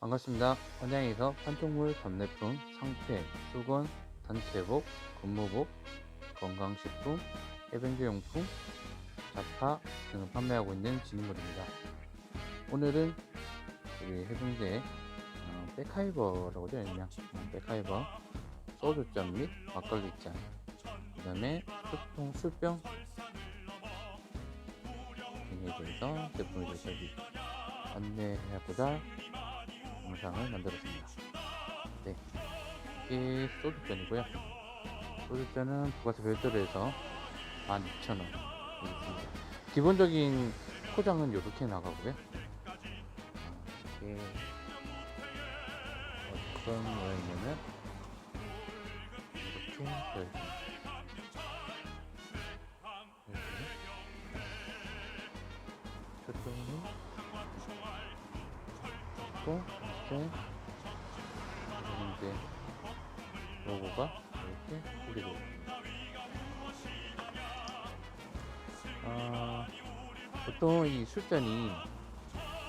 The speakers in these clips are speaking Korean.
반갑습니다. 원양에서 판촉물 답례품, 상패, 수건, 단체복, 근무복, 건강식품, 해병대용품, 잡화 등을 판매하고 있는 진물입니다. 오늘은 우리 해병대 어, 백하이버라고 어, 백하이버 소주잔 및 막걸리잔, 그 다음에 술통, 술병 등에 대해서 제품에 대해서 안내하고자 영상을 만들었습니다. 네, 이게 소주잔이고요. 소주잔은 부가세 별도로 해서 12,000원 있습니다. 기본적인 포장은 이렇게 나가고요. 어, 이게 어떤 모양이냐면 이렇게 되어 초점이 있고 이렇게. 이제 로고가 이렇게 뿌리고. 아 보통 이 술잔이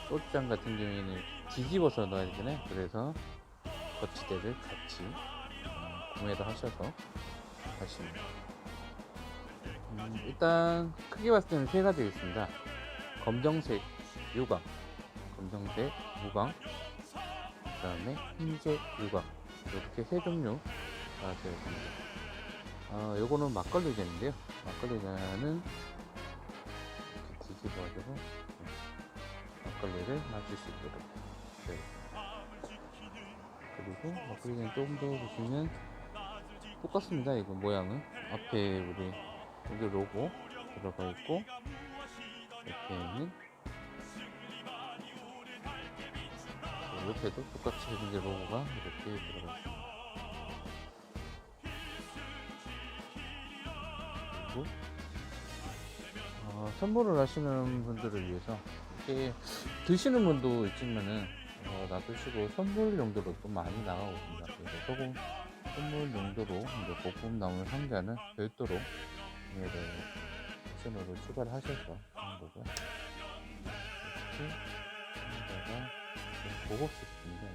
소주잔 같은 경우에는 뒤집어서 넣어야 되잖아요. 그래서 거치대를 같이 어, 구매를 하셔서 하십니다. 음, 일단 크게 봤을 때는 세 가지가 있습니다. 검정색 유광 검정색 무광 그 다음에 흰색 유광. 이렇게 세 종류가 되어 있습니다. 어, 요거는 막걸리 잔인데요. 막걸리 잔은 이렇게 뒤집어가지고 막걸리를 마실 수 있도록 되어 있습니다. 그리고 막걸리 잔 조금 더 보시면 똑같습니다. 이거 모양은. 앞에 우리 여기 로고 들어가 있고 옆에는 그 옆에도 똑같이 이제 로고가 이렇게 들어가 있습니다. 어, 선물을 하시는 분들을 위해서 이렇게 드시는 분도 있지만은 어, 놔두시고 선물 용도로 또 많이 나가고 있습니다. 그래서 조금 선물 용도로 이제 고급 나물 상자는 별도로 구매를 옵션으로 추가를 하셔서 하는 거고요. 이렇게 고급스럽습니다.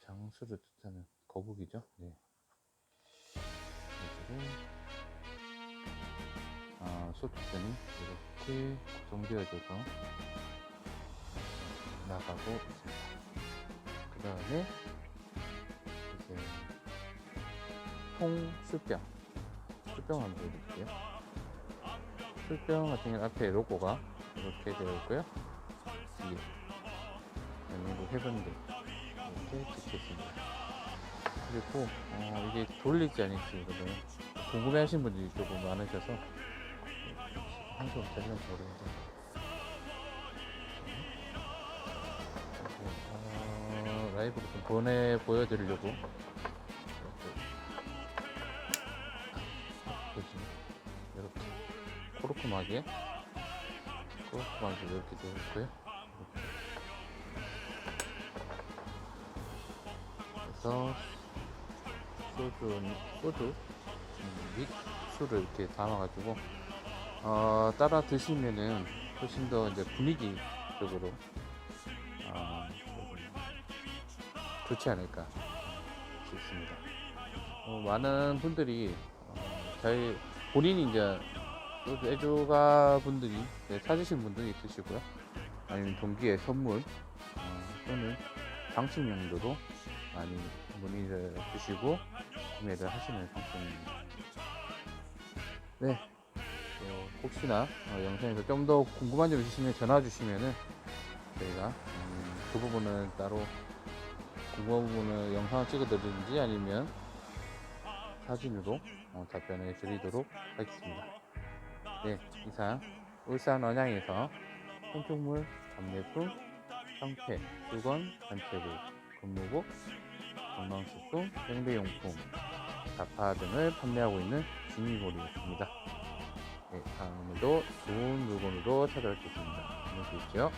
장수를 뜻하는 거북이죠. 네. 그리고 아, 소프트는 이렇게 구성되어져서 나가고 있습니다. 그 다음에 이제 통 술병 술병 한번 보여드릴게요. 술병 같은 경우 앞에 로고가 이렇게 되어 있고요. 뒤에 영국 해본대 이렇게 찍혀 있습니다. 그리고 어, 이게 돌리지 않을지 이거는 궁금해하시는 분들이 조금 많으셔서. 한쪽 잘리면 모르겠는데. 어, 라이브로 좀 보내 보여드리려고. 이렇게. 보시면 이렇게. 코르크막에 코르크막이 이렇게 되어 있고요. 그래서 소주 소주 음, 및 술을 이렇게 담아가지고 어, 따라 드시면은 훨씬 더 이제 분위기적으로 어, 좋지 않을까 싶습니다. 어, 많은 분들이 어, 저희 본인이 이제 또 애주가 분들이 네, 찾으신 분들이 있으시고요. 아니면 동기의 선물 어, 또는 장식 용도로 많이 문의를 주시고 구매를 하시는 상품입니다. 네. 또 혹시나 어, 영상에서 좀 더 궁금한 점 있으시면 전화 주시면은 저희가 음, 그 부분은 따로 궁금한 부분을 영상을 찍어 드리든지 아니면 사진으로 어, 답변해 드리도록 하겠습니다. 네, 이상 울산 언양에서 한쪽물 답례품, 상패, 수건, 단체복, 근무복, 건강식품, 생배용품, 자파 등을 판매하고 있는 진이몰이었습니다. 네, 다음에도 좋은 물건으로 찾아뵙겠습니다. 안녕히 계십시오.